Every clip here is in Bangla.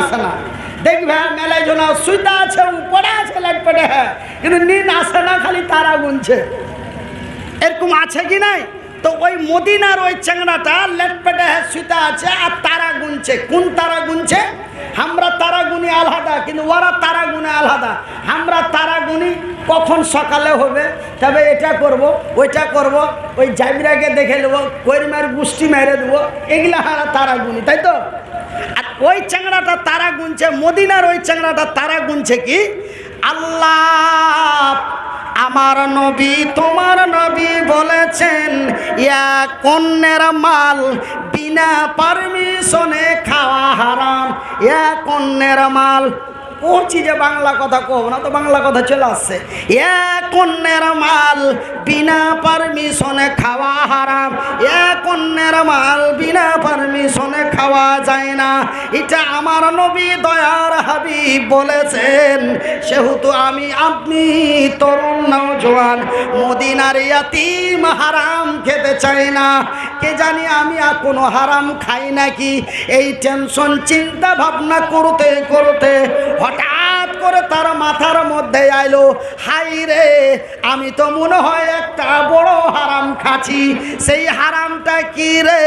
আসে না। দেখবে মেলায় জন সুইতা আছে, উপরে আছে লাইট হ্যাঁ কিন্তু নিন আসে না, খালি তারা গুনছে। এরকম আছে কি নাই? তো ওই মদিনার ওই চ্যাংড়াটা লেট পেটে হ্যাঁ সুইতা আছে, আর তারা গুনছে। কোন তারা গুনছে? আমরা তারা গুনি আলাদা, কিন্তু ওরা তারা গুনে আলাদা। আমরা তারা গুনি কখন সকালে হবে? তবে এটা করব, ওইটা করব, ওই জাইবিরাকে দেখে নেব কৈরমার গুষ্টি মেরে দেবো, এগুলা হারা তারা গুনি, তাই তো? ওই চ্যাংড়াটা তারা গুনছে, মদিনার ওই চ্যাংড়াটা তারা গুনছে কি? আল্লাহ, আমার নবী তোমার নবী বলেছেন, ইয়া কন্যার মাল বিনা পারমিশনে খাওয়া হারাম। ইয়া কন্যার মাল পড়ছি যে বাংলা কথা কব না তো বাংলা কথা চলে আসছে। এক অন্যের মাল বিনা পারমিশনে খাওয়া হারাম। এক অন্যের মাল বিনা পারমিশনে খাওয়া যায় না। এটা আমার নবী দয়ার হাবিব বলেছেন, সেহেতু আমি আপনি তরুণ নৌজওয়ান মদিনার ইয়াতিম, হারাম খেতে চাই না। কে জানি আমি আর কোনো হারাম খাই নাকি? এই টেনশন চিন্তা ভাবনা করতে করতে হঠাৎ করে তার মাথার মধ্যে আইলো, হাই রে, আমি তো মনে হয় একটা বড় হারাম খাচ্ছি। সেই হারামটা কি রে?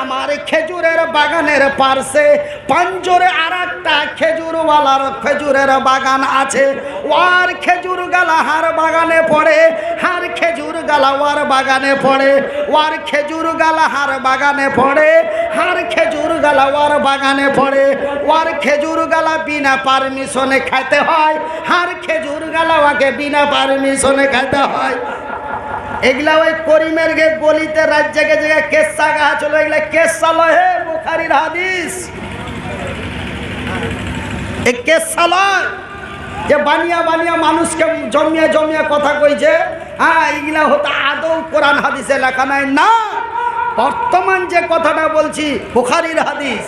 আমার খেজুরের বাগানের পার্শ্বে পাঞ্জরে আর একটা খেজুরওয়ালার খেজুরের বাগান আছে। ওয়ার খেজুর গালা হার বাগানে পড়ে, হার খেজুর গালা ওয়ার বাগানে পড়ে, ওয়ার খেজুর গালা হার বাগানে পড়ে, হার খেজুর গালা ওয়ার বাগানে পড়ে, ওয়ার খেজুর গালা বিনা পারমিশনে খাইতে হয়, হার খেজুর গালা ওয়াকে বিনা পারমিশনে খাইতে হয়। এগুলা ওই করিমের গে গলিতে রাজ্যে জায়গায় জায়গায় কেসা গাছ হলো, এগুলা কেসা লয় হে বুখারির হাদিস। এই কেসা লয় যে বানিয়া বানিয়া মানুষকে জমিয়ে জমিয়ে কথা কইছে হ্যাঁ হতো আদৌ কোরআন হাদিসে লেখা নাই? না। বর্তমান যে কথাটা বলছি, বুখারির হাদিস।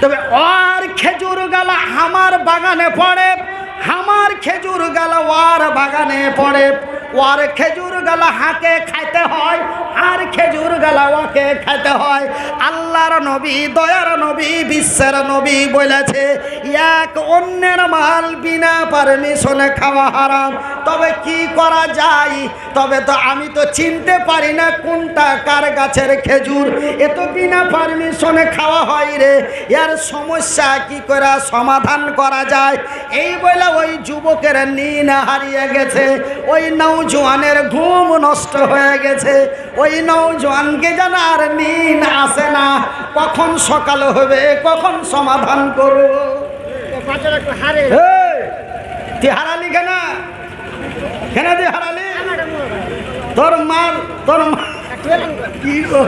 তবে আর খেজুর গালা আমার বাগানে পড়ে, আমার খেজুর গালা ওয়ার বাগানে পড়ে। ওয়ার খেজুর গালা হাঁকে খাইতে হয় আর খেজুর গালা ওকে খাইতে হয়। আল্লাহর নবী, দয়ার নবী, বিশ্বের নবী বলেছে, এক অন্যের মাল বিনা পারমিশনে খাওয়া হারাম। তবে কি করা যায়? তবে তো আমি তো চিনতে পারি না কোনটা কার গাছের খেজুর। এ তো বিনা পারমিশনে খাওয়া হয় রে। এর সমস্যা কি করে সমাধান করা যায়? এই বলে ওই যুবকের নিন হারিয়ে গেছে। ওই নৌজোয়ানের ঘুম নষ্ট হয়ে গেছে। ওই নৌজোয়ানকে যেন আর নিন আসে না। কখন সকাল হবে কখন সমাধান করব? তুই হারালি কেন? কেন তুই হারালি? তোর মার তোর মা কি গো?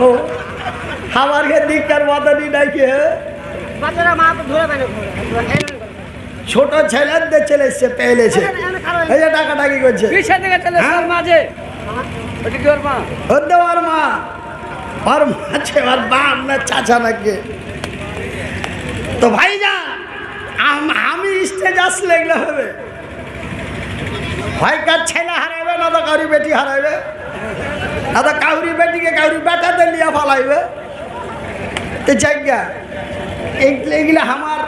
খাবার কে দিককার বাদানি নাকি হ্যাঁ? ছোট ছেলেদের ছেলে সে পেলেছে এই যে টাকা টাকি করছে মাঝে? কাউরি বেটিকে কাউরি বেটাতে এইগুলো আমার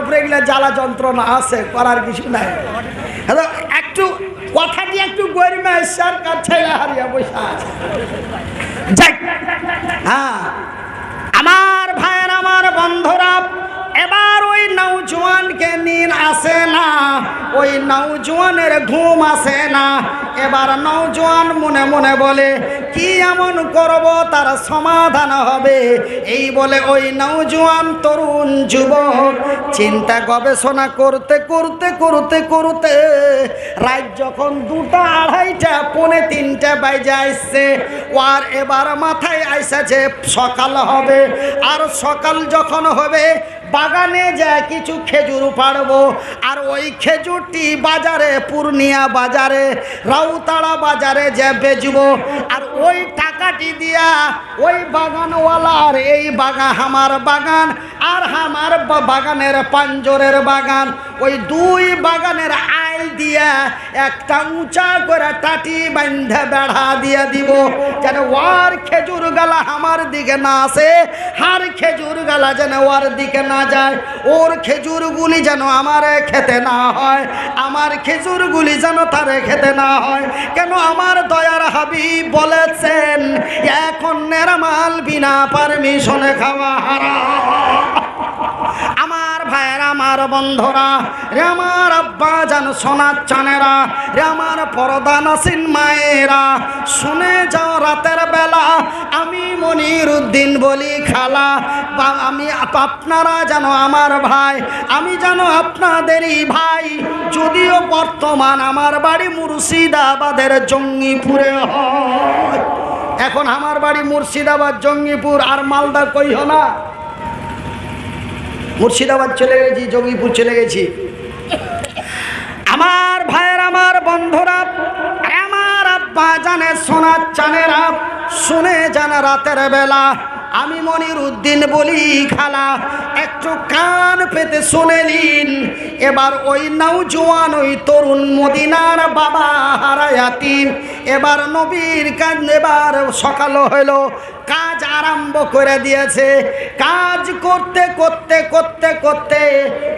উপরে জ্বালা যন্ত্রণা আছে, করার কিছু নাই। একটু কথাটি একটু হারিয়া হ্যাঁ। আমার ভাইয়ের, আমার বন্ধুরা, এবার ওই নৌজওয়ানকে নিন আসে না। ওই নৌজওয়ানের ঘুম আসে না। এবার নৌজওয়ান মনে মনে বলে, কি এমন করব? তার সমাধান হবে। এই বলে ওই নৌজওয়ান তরুণ যুবক চিন্তা গবেষণা করতে করতে করতে করতে রাত যখন দুটা আড়াইটা, পৌনে তিনটা বাজে আসছে, আর এবার মাথায় আইসাছে সকাল হবে। আর সকাল যখন হবে বাগানে যা কিছু খেজুর পাড়বো। আর ওই খেজুরটি বাজারে, পূর্ণিয়া বাজারে, রাউতাড়া বাজারে যে বেচবো। আর ওই টাকাটি দিয়া ওই বাগানওয়ালার এই বাগান আমার বাগান, আর আমার বাগানের পাঞ্জরের বাগান। ওই দুই বাগানের আইল দিয়া একটা উঁচা করে টাটি বান্ধা বেড়া দিয়ে দিব। যেন ওর খেজুর গালা আমার দিকে না আসে হার খেজুর গালা যেন ওর দিকে না যায়। ওর খেজুরগুলি যেন আমার খেতে না হয়, আমার খেজুরগুলি যেন তারে খেতে না হয়। কেন আমার দয়ার হাবি বলেছেন, এখন নেরামাল বিনা পারমিশনে খাওয়া হারা আমার বন্ধুরা, রে আমার আব্বা জান সোনার চানেরা, রে আমার পরদা নাসিন মায়েরা, শুনে যাও রাতের বেলা, আমি মনির উদ্দিন বলি খালা, বা আমি আপনারা জানো আমার ভাই, আমি জানো আপনাদেরই ভাই, যদিও বর্তমান আমার বাড়ি মুর্শিদাবাদের জঙ্গিপুরে হয়। এখন আমার বাড়ি মুর্শিদাবাদ, জঙ্গিপুর আর মালদা কইহ না। মুর্শিদাবাদ চলে গেছি, জঙ্গিপুর চলে গেছি। আমার ভাইয়ের, আমার বন্ধুরা, আমার আব্বা জানে, সোনার চানেরা শুনে জানা রাতের বেলা। আমি মনির উদ্দিন বলি, খালা, একটু কান পেতে শুনে নিন। এবার ওই নৌজোয়ান ওই তরুণ মদিনার বাবা হারায়াতিম এবার নবীর কান এবার সকাল হইল কাজ আরম্ভ করে দিয়েছে। কাজ করতে করতে করতে করতে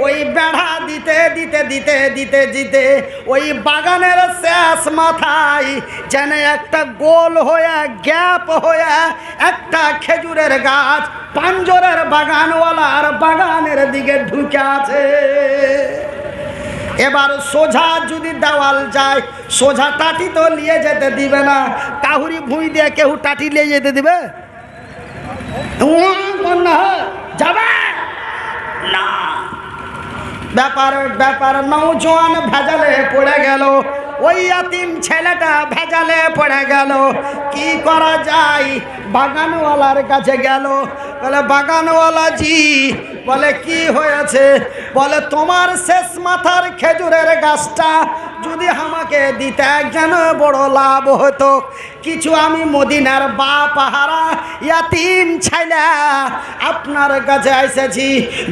ওই বেড়া দিতে দিতে দিতে দিতে দিতে ওই বাগানের শেষ মাথায় যেন একটা গোল হয়ে, গ্যাপ হয়ে একটা খেজুরের গাছ পাঞ্জরের বাগানওয়ালার বাগানের দিকে ঢুকে আছে। এবার সোজা যদি দেওয়াল যায়, সোজা টাটি তো নিয়ে যেতে দিবে না। কাহুরি ভুঁই দিয়ে কেউ টাটি নিয়ে যেতে দিবে। যাবে? না। ব্যাপার ব্যাপার নৌজোয়ান ভেজালে পড়ে গেল। ওই আতিম ছেলেটা ভেজালে পড়ে গেল। কি করা যায়? বাগানওয়ালার কাছে গেল। বলে বাগানওয়ালা জি বলে কি হয়েছে? বলে তোমার শেষ মাথার খেজুরের গাছটা যদি আমাকে দিতে যেন বড় লাভ হতো, কিছু আমি মদিনার বা পাহারা ইয়াতিম ছাইলা আপনার কাছে এসেছি।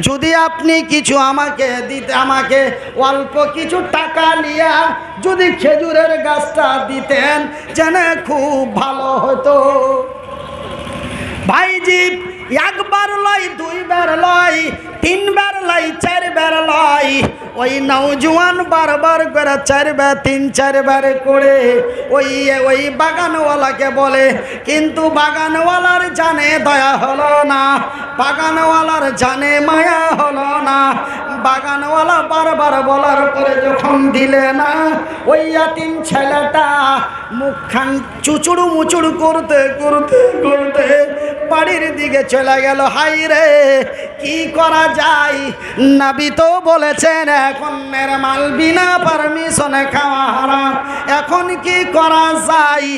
যদি আপনি কিছু আমাকে দিতে, আমাকে অল্প কিছু টাকা নিয়া যদি খেজুরের গাছটা দিতেন, যেন খুব ভালো হতো। ভাইজি একবার লয় ওই নৌজওয়ান বারবার করে চারবার, তিন চারবার করে ওই ওই বাগানওয়ালাকে বলে, কিন্তু বাগানওয়ালার জানে দয়া হলো না, বাগানওয়ালার জানে মায়া হলো না। বাগানওয়ালা বারবার বলার পরে যখন দিলে না, ওই তিন ছেলেটা মুখখান চুচুড়ু মুচুড়ু করতে করতে করতে বাড়ির দিকে চলে গেল। হাই রে কি করা যায়? নাবি তো বলেছেন এখন মাল বিনা পারমিশনে খাওয়া হারাম। এখন কি করা যায়?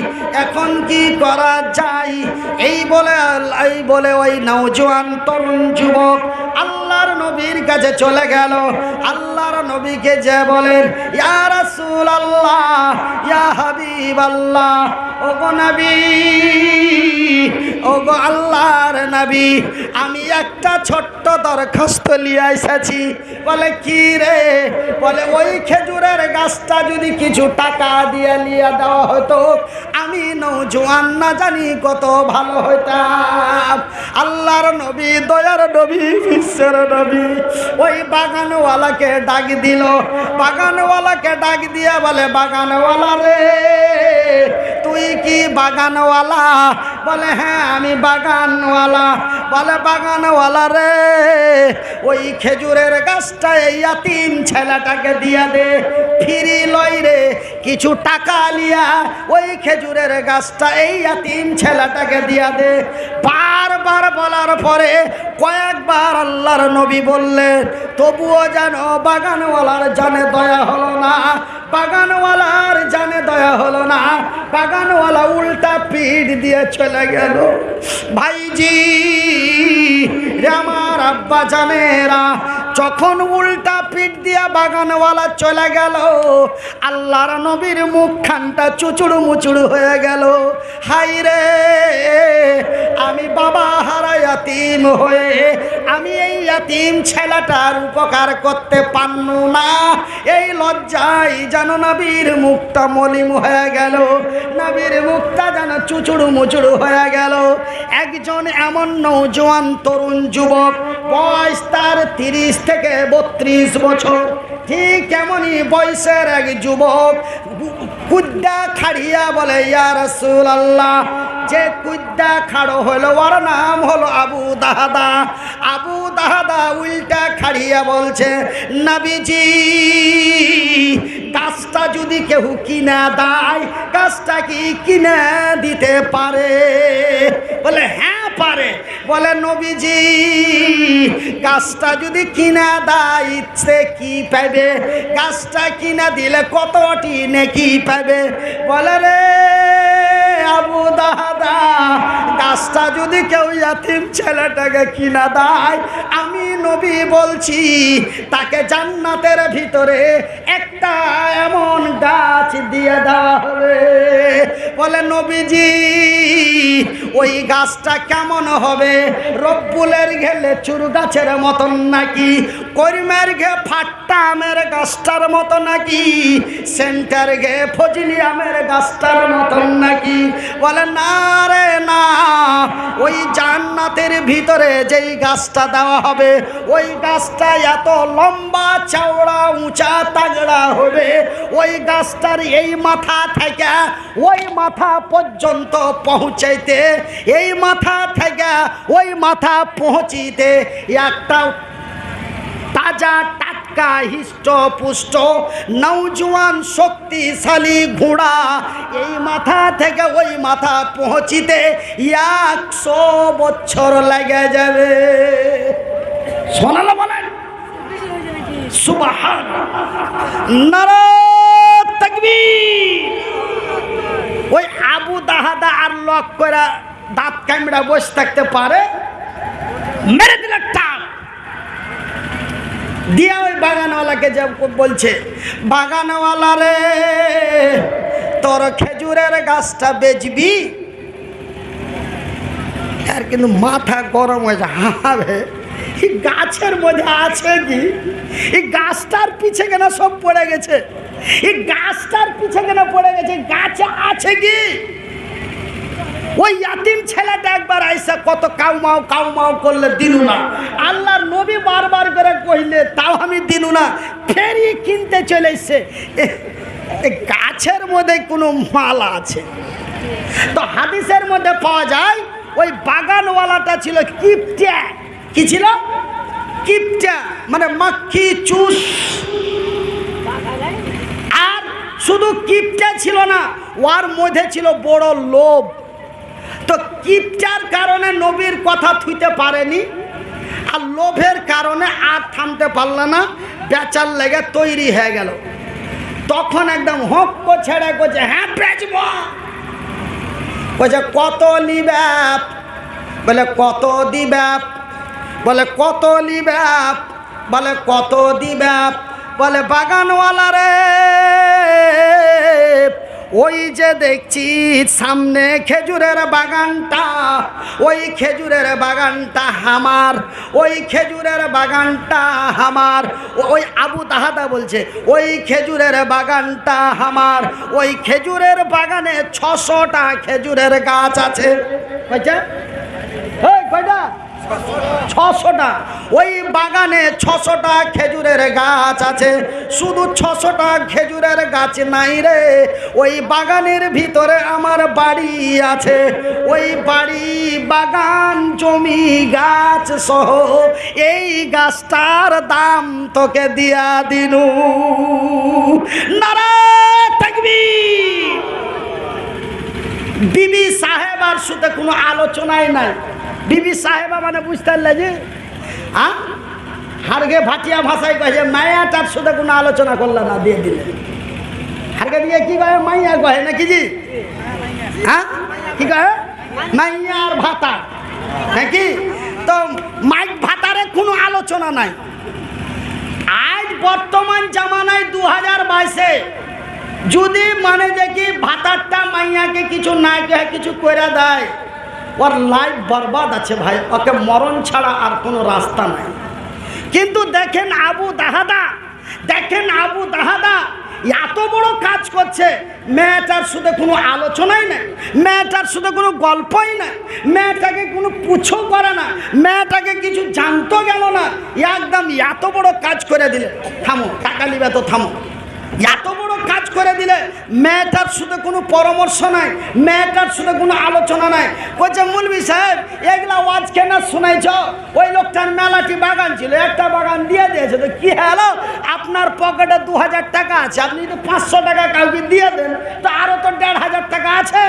এখন কি করা যায়? এই বলে এই বলে ওই নৌজওয়ান তরুণ যুবক আল্লাহর নবীর কাছে চলে গেল। আল্লাহর নবীকে যে বলেন, ইয়া রাসূল আল্লাহ ইয়া হাবিব আল্লাহ ও গো নবী ও গো আল্লাহর নবী, আমি একটা ছোট্ট দরখাস্ত নিয়ে এসেছি। বলে, কি রে? বলে, ওই খেজুরের গাছটা যদি কিছু টাকা দিয়ে নিয়ে দেওয়া হতো, আমি নৌজোয়ান না জানি কত ভালো হইতাম। আল্লাহর নবী, দয়ার নবী, বিশ্বের নবী। ওই বাগানওয়ালাকে ডাক দিল। বাগানওয়ালাকে ডাক দিয়ে বলে, বাগানওয়ালা রে, তুই কি বাগানওয়ালা? বলে হ্যাঁ আমি বাগানওয়ালা। বলে, বাগানওয়ালা রে, ওই খেজুরের গাছটা এই আতিম ছেলেটাকে দিয়া দে, ফিরি লই রে, কিছু টাকা লিয়া ওই খেজুরের গাছটা এই আতিম ছেলেটাকে দিয়া দে। বারবার বলার পরে কয়েকবার আল্লাহর নবী বললেন, তবুও যেন বাগানওয়ালার জানে দয়া হলো না। বাগানওয়ালার জানে দয়া হলো না। বাগানওয়ালা উল্টা পিঠ দিয়ে চলে গেল। ভাইজি, রে আমার আব্বা জানেরা যখন উল্টা পিঠ দিয়া বাগানওয়ালা চলে গেল, আল্লাহর নবীর মুখখানটা চুচুড়ু মুচুড়ু হয়ে গেল। হাই রে, আমি বাবা হারায়াতিম হয়ে আমি এই ইয়াতিম ছেলেটার উপকার করতে পারনু না। এই লজ্জায় যেন নবীর মুখটা মলিম হয়ে গেল, নবীর মুখটা যেন চুচুড়ু মুচুড়ু হয়ে গেল। একজন এমন নৌজওয়ান তরুণ যুবক, বয়স তার তিরিশ থেকে বত্রিশ বছর। ঠিক এমনই বয়সের এক যুবক কুদ্দা খাড়িয়া বলে, ইয়া রসুল আল্লাহ যে কুদ্দা খাড়ো হলো, ওর নাম হলো আবু দাহাদা। আবু দাহাদা উল্টা খাড়িয়া বলছে, নাবিজি গাছটা যদি কেউ কিনা দেয় গাছটা কি কিনে দিতে পারে? বলে হ্যাঁ পারে। বলে, নবীজি গাছটা যদি কিনা দেয় ইচ্ছে কি পাবে গাছটা কিনা দিলে কতটি নে কি পাবে বলে রে আবু দাদা গাছটা যদি কেউ ইয়াতিম ছেলেটাকে কিনা দায়, আমি নবী বলছি, তাকে জান্নাতের ভিতরে একটা এমন গাছ দিয়ে দেওয়া হবে। বলে, নবীজি, ওই গাছটা কেমন হবে? রব্বুলের ঘেলে চুর গাছের মতন নাকি? করিমের ঘে ফাট্টা আমের গাছটার মতো নাকি? সেন্টার ঘে ফজলি আমের গাছটার মতন নাকি? বলে, না রে, না। ওই জান্নাতের ভিতরে যেই গাছটা দেওয়া হবে ওই গাছটা এত লম্বা, চওড়া, উঁচা, তাগড়া হবে। ওই গাছটার এই মাথা থেকে, ওই মাথা পর্যন্ত পৌঁছাইতে, এই মাথা থেকে, ওই মাথা পৌঁছিতে একটা তাজা, টাটকা হিষ্ট পুষ্ট নৌজওয়ান শক্তিশালী ঘোড়া এই মাথা থেকে, ওই মাথা পৌঁছিতে একশো বছর লেগে যাবে। ওই আবু দাহাদা আর লক করে দাঁত কামড়া বসে থাকতে পারে, মেরে দিলে টাপ দিয়া ওই বাগানওয়ালাকে যে বলছে, বাগানওয়ালা রে, তোর খেজুরের গাছটা বেচবি? আর কিন্তু মাথা গরম হয়েছে হাঁবে গাছের মধ্যে আছে কি? এই গাছটার পিছে কেন সব পড়ে গেছে? এই গাছটার পিছে কেন পড়ে গেছে? গাছে আছে কি? ওই ইয়াতিম ছেলেটা একবার আইসা কত কাউমাও কাউমাও করলে, দিনু না। আল্লাহর নবী বারবার করে কইলে, তাও আমি দিনু না। ফেরি কিনতে চলে এসছে। গাছের মধ্যে কোনো মাল আছে। তো হাদিসের মধ্যে পাওয়া যায়, ওই বাগানওয়ালাটা ছিল কিপটা। কি ছিল? কিপটা মানে মাক্কি চুষ। আর শুধু কিপটা ছিল না ওর মধ্যে ছিল বড় লোভ। তো কিপটার কারণে নবীর কথা থুইতে পারেনি, আর লোভের কারণে আর থামতে পারল না বেচার লেগে তৈরি হয়ে গেল। তখন একদম হক ছেড়ে করছে হ্যাঁ বেচব। বলছে কত নিব্যাপ বলে, কত দিব্যাপ বলে, কত নিব্যাপ বলে, কত দিব্যাপ বলে, বাগানওয়ালা রে, ওই যে দেখছি সামনে খেজুরের বাগানটা, ওই খেজুরের বাগানটা হামার ওই খেজুরের বাগানটা আমার, ওই আবু তাহাদা বলছে, ওই খেজুরের বাগানটা হামার ওই খেজুরের বাগানে ছশোটা খেজুরের গাছ আছে। কয়টা? ছশোটা। ওই বাগানে ছশোটা খেজুরের গাছ আছে। শুধু ছশোটা খেজুরের গাছ নাই রে। ওই বাগানের ভিতরে আমার বাড়ি আছে। ওই বাড়ি, বাগান, জমি, গাছ সহ এই গাছটার দাম তোকে দিয়া দিনু। নারা থাকবি বিবি সাহেব আর সাথে কোনো আলোচনাই নাই। বিবি সাহেবা মানে বুঝতে পারলে যে হ্যাঁ হারগে ভাটিয়া ভাষায় কহে মায়াটার সাথে কোনো আলোচনা করলে না, দিয়ে দিলে। হারগে দিয়ে কি কহে মাইয়া কহে নাকি জি? হ্যাঁ কি কহে মাইয়া আর ভাতা। নাকি? তো মাইক ভাতারে কোনো আলোচনা নাই। আজ বর্তমান জামানায় দু হাজার বাইশে যদি মানে দেখি ভাতারটা মাইয়াকে কিছু না কিছু করে দেয় ওর লাইফ বরবাদ আছে ভাই, ওকে মরণ ছাড়া আর কোনো রাস্তা নাই। কিন্তু দেখেন আবু দাহাদা, দেখেন আবু দাহাদা, এত বড় কাজ করছে, মেয়েটার শুধু কোনো আলোচনাই নাই, মেয়েটার শুধু কোনো গল্পই নাই, মেয়েটাকে কোনো পুছো করে না, মেয়েটাকে কিছু জানতো গেল না। একদম এত বড় কাজ করে দিলে। থামো, টাকা নিবে তো থামো। এত বড় কাজ করে দিলে মেয়েটার শুধু কোনো পরামর্শ নাই মেয়েটার শুধু কোনো আলোচনা নাই। বলছে মুলবি সাহেব এগুলা ওয়াজ কেন শুনাইছ? ওই লোকটার মেলাটি বাগান ছিল একটা বাগান দিয়ে দিয়েছে। তো কী হলো? আপনার পকেটে দু হাজার টাকা আছে আপনি যদি পাঁচশো টাকা কাউকে দিয়ে দেন তো আরও তো দেড় হাজার টাকা আছে।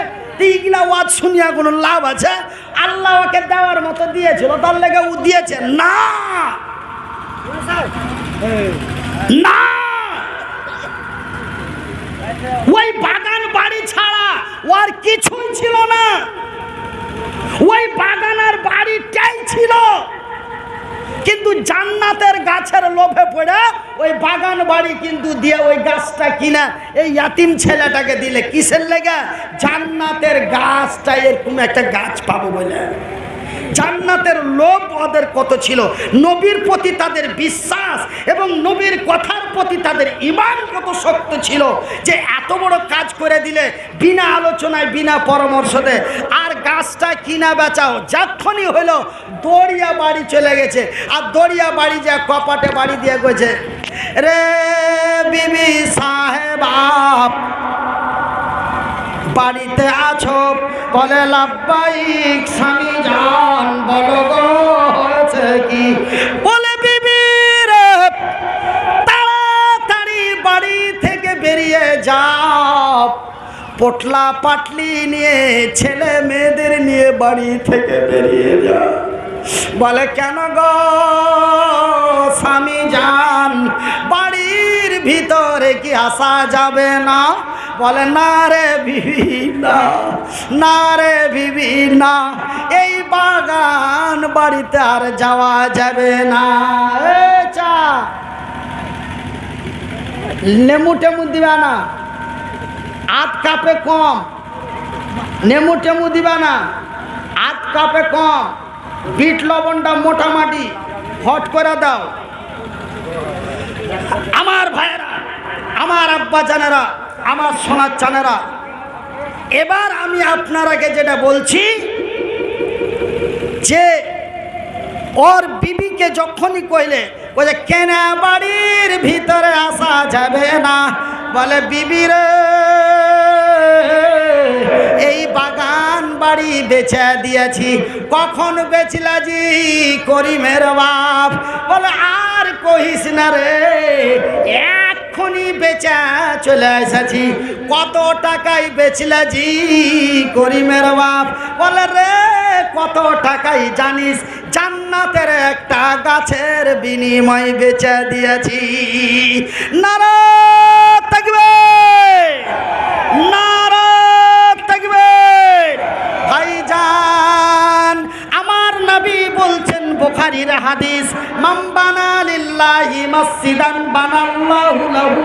এইগুলা ওয়াজ শুনিয়া কোনো লাভ আছে? আল্লাহ ওকে দেওয়ার মতো দিয়েছিল তার লেগে ও দিয়েছে। না! না! ওই বাগান বাড়ি ছাড়া ওর কিছুই ছিল না। ওই বাগান আর বাড়িটাই ছিল। কিন্তু জান্নাতের গাছের লোভে পড়ে ওই বাগান বাড়ি কিন্তু দিয়ে ওই গাছটা কিনা এই ইয়াতিম ছেলেটাকে দিলে। কিসের লেগে? জান্নাতের গাছটা এরকম একটা গাছ পাবো বলে। জান্নাতের লোভ ওদের কত ছিল? নবীর প্রতি তাদের বিশ্বাস এবং নবীর কথার প্রতি তাদের ইমান কত শক্ত ছিল যে এত বড় কাজ করে দিলে বিনা আলোচনায়, বিনা পরামর্শতে আর গাছটা কিনা বেচাও? যখনই হলো দড়িয়া বাড়ি চলে গেছে। আর দড়িয়া বাড়ি যা কপাটে বাড়ি দিয়ে গেছে। রে বিবি সাহেব, আপ বাড়িতে আছো? বলে লাভবাইক স্বামী যান বলো হয়েছে কি? বলে, বিবি রে, তাড়াতাড়ি বাড়ি থেকে বেরিয়ে যাও। পটলা পাটলি নিয়ে, ছেলে মেয়েদের নিয়ে বাড়ি থেকে বেরিয়ে যা বলে, কেন গো স্বামী যান বাড়ির ভিতরে কি আসা যাবে না? বলে, না রে বিবি, না রে বিবি, না, এই বাগান বাড়িতে আর যাওয়া যাবে না। চা। লেমু টেমু দিবা না, আধ কাপে কম। নেমু টেমু দিবা না, আধ কাপে কম। বিট লবণটা মোটামাটি হট করে দাও। আমার ভাইয়েরা, আমার আব্বা জানেরা আমার সোনার চানেরা। এবার আমি আপনারাকে যেটা বলছি, যে ওর বিবিকে যখনই কইলে, বলে, কেনা বাড়ির ভিতরে আসা যাবে না। বলে বিবির এই বাগান বাড়ি বেচে দিয়েছি। কখন বেচলা জি করিমের বাপ? বলে, আর কহিস না রে এক্ষুনি বেচা চলে এসেছি। কত টাকায় বেচলা জি করিমের বাপ? বলে, রে, কত টাকাই জানিস? জান্নাতের একটা গাছের বিনিময় বেচে দিয়েছি। নারা বুখারীর হাদিস মাম বানা লিল্লাহি মসজিদান বানাল্লাহু লাহু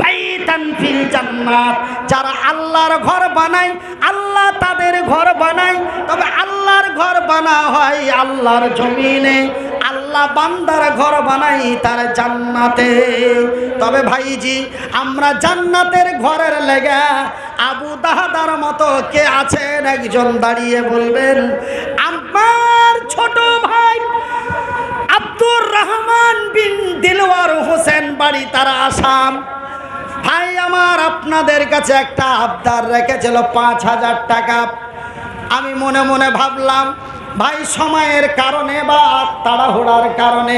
বাইতান ফিল জান্নাত যারা আল্লাহর ঘর বানায়, আল্লাহ তাদের ঘর বানায়, তবে আল্লাহর ঘর বানা হয় আল্লাহর জমিনে। আল্লাহ বান্দার ঘর বানাই তার জান্নাতে। তবে ভাইজি, আমরা জান্নাতের ঘরের লেগা আবু দাহাদার মতো কে আছেন? একজন দাঁড়িয়ে বলবেন, আমার ছোট বাড়ি তারা আসাম। ভাই, আমার আপনাদের কাছে একটা আবদার রেখেছিল, পাঁচ হাজার টাকা। আমি মনে মনে ভাবলাম, ভাই, সময়ের কারণে বা তাড়াহুড়ার কারণে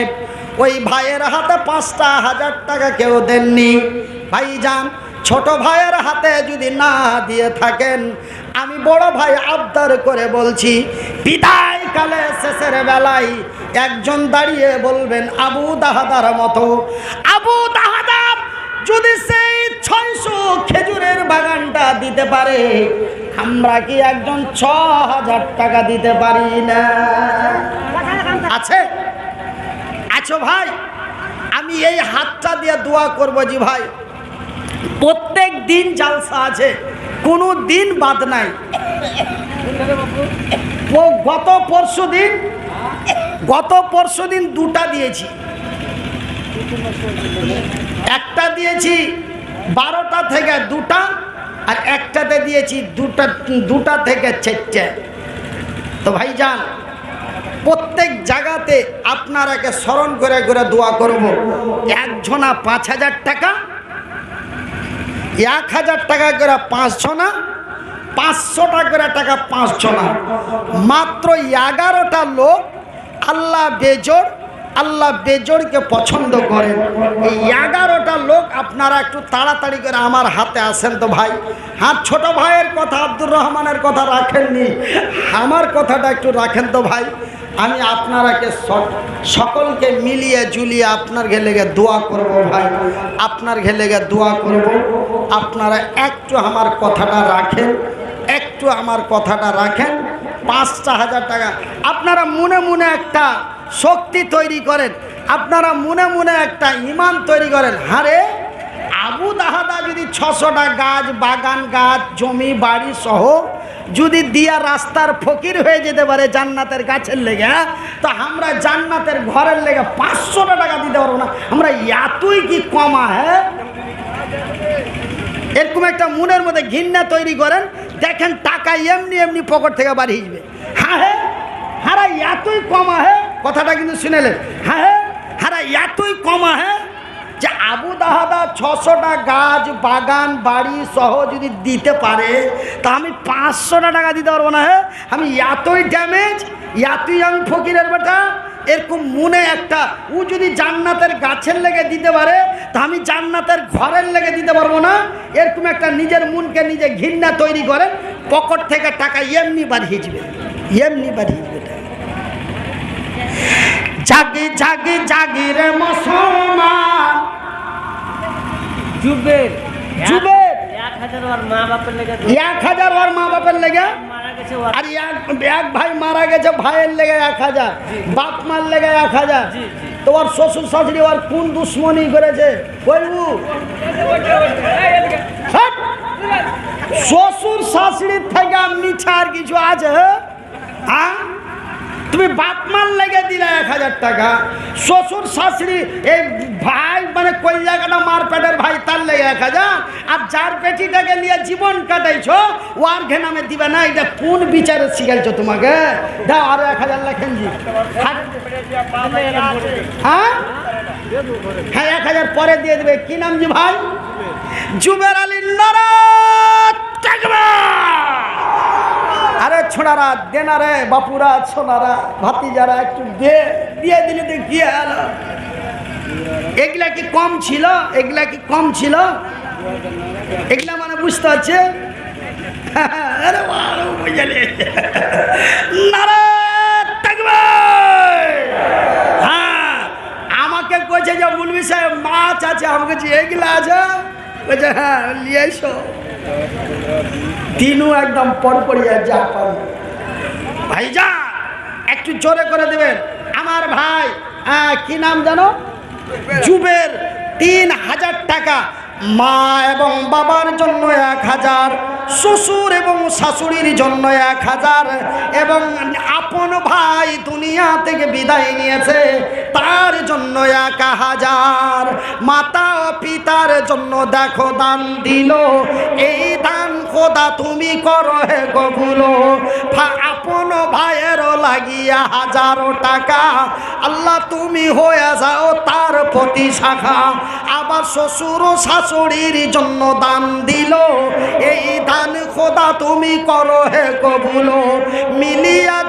ওই ভাইয়ের হাতে পাঁচটা হাজার টাকা কেউ দেননি। ভাই যান, ছোট ভাইয়ের হাতে যদি না দিয়ে থাকেন, আমি বড় ভাই আবদার করে বলছি, বিদায়। কালে শেষের বেলায় একজন দাঁড়িয়ে বলবেন, আবু দাহাদার মতো। আবু দাহাদা যদি সেই ছয়শো খেজুরের বাগানটা দিতে পারে, আমরা কি একজন ছ হাজার টাকা দিতে পারি না? আছে? আছো ভাই, আমি এই হাতটা দিয়ে দোয়া করব জি ভাই। প্রত্যেক দিন জালসা আছে, কোনো দিন বাদ নাই। গত পরশু দিন, গত পরশু দিন দুটা দিয়েছি। একটা দিয়েছি বারোটা থেকে দুটা, আর একটাতে দিয়েছি দুটা দুটা থেকে চারটে। তো ভাই যান প্রত্যেক জায়গাতে আপনারাকে স্মরণ করে করে দোয়া করব। একজনা পাঁচ হাজার টাকা, এক হাজার টাকা করে পাঁচশো না পাঁচশো টাকা করে টাকা পাঁচশো না মাত্র এগারোটা লোক আল্লাহ বেজোর আল্লাহ বেজোরকে পছন্দ করেন। এই এগারোটা লোক, আপনারা একটু তাড়াতাড়ি করে আমার হাতে আসেন তো ভাই। হ্যাঁ ছোট ভাইয়ের কথা, আব্দুর রহমানের কথা রাখেননি। আমার কথাটা একটু রাখেন তো ভাই। আমি আপনারাকে সকলকে মিলিয়ে জুলিয়ে আপনার ঘেলেগে দোয়া করব ভাই। আপনার ঘেলেগে দোয়া করব। আপনারা একটু আমার কথাটা রাখেন। একটু আমার কথাটা রাখেন, পাঁচটা হাজার টাকা। আপনারা মনে মনে একটা শক্তি তৈরি করেন, আপনারা মনে মনে একটা ইমান তৈরি করেন। হারে আবু দাহাদা যদি ছশোটা গাছ, বাগান গাছ, জমি, বাড়ি সহ যদি দিয়া রাস্তার ফকির হয়ে যেতে পারে জান্নাতের গাছের লেগে তো আমরা জান্নাতের ঘরের লেগে পাঁচশোটা টাকা দিতে পারব না। আমরা এতই কি কমা হ্যাঁ? এরকম একটা মনের মধ্যে ঘৃণা তৈরি করেন, দেখেন টাকা এমনি এমনি পকেট থেকে বাড়ি যাবে হ্যাঁ হ্যাঁ হারা এতই কমা হে, কথাটা কিন্তু শুনেলেন। হ্যাঁ হ্যাঁ হারা এতই কমা হে যে আবু দাহাদা ছশোটা গাছ, বাগান, বাড়ি সহ যদি দিতে পারে, তা আমি পাঁচশোটা টাকা দিতে পারব না হ্যাঁ আমি এতই ড্যামেজ এতই আমি ফকিরের বেটা এরকম মনে একটা ও যদি জান্নাতের গাছের লেগে দিতে পারে তা আমি জান্নাতের ঘরের লেগে দিতে পারব না। এরকম একটা নিজের মনকে নিজে ঘৃণা তৈরি করেন পকেট থেকে টাকা এমনি বাড়িয়ে যাবে এমনি বাড়িয়ে যাবে। জাগি জাগি জাগি রে মুসলমান। যুবের যুবের এক হাজার ওর মা বাপের লেগে এক হাজার ওর মা বাপের লেগে আর এক ভাই মারা গেছে ভাইয়ের লেগে এক হাজার বাপ মার লেগে এক হাজার। জি। তোমার শ্বশুর শাশুড়ি ওর কোন দুশ্মনী করেছে? হ্যাট! শ্বশুর শাশুড়ির থেকে মিঠার আর কিছু আছে হ্যাঁ? তুমি বাপ মার লেগে দিলে এক হাজার টাকা, শ্বশুর, শাশুড়ি এই ভাই মানে কই জায়গাটা মার পেটের ভাই, তার লেগে এক হাজার, আর যার পেটিটাকে নিয়ে জীবন কাটাইছো ওয়ার ঘেনামে দিবে না। এটা কোন বিচারে শিখাইছো তোমাকে? দাও, আরও এক হাজার লেখেন জি। হ্যাঁ? হ্যাঁ এক হাজার পরে দিয়ে দেবে। কি নাম জি ভাই? জুবের আলী নারাজ আরে ছোড়ারা দেনা রে, বাপুরা, ছোনারা, ভাতিজারা, একটু দে, দিয়ে দিলে হলো? এগুলা কি কম ছিল? এগুলা কি কম ছিল? এগুলা মানে বুঝতে পারছে। হ্যাঁ আমাকে কইছে যে মুলবি সাহেব, মাছ আছে, আমাকে এগুলা আছে? হ্যাঁ নিয়ে এসো। তিনু একদম পরপরিয়া যা পান। ভাই যা একটু জোরে করে দেবেন। আমার ভাই কি নাম জানো? জুবের তিন হাজার টাকা। মা এবং বাবার জন্য এক হাজার, শ্বশুর এবং শাশুড়ির জন্য এক হাজার এবং আপন ভাই, দুনিয়া থেকে বিদায় নিয়েছে। তার জন্য এক হাজার। মাতা ও পিতার জন্য দেখো দান দিল। এই দান খোদা তুমি করো হে গবুলো ভা- আপন ভাইয়েরও লাগিয়া হাজারো টাকা। আল্লাহ তুমি হয়ে যাও তার প্রতি শাখা। আবার শ্বশুর ও শাশুড়ির জন্য দান দিল। এই দান খোদা তুমি করো হে কবুলো। মিলিয়া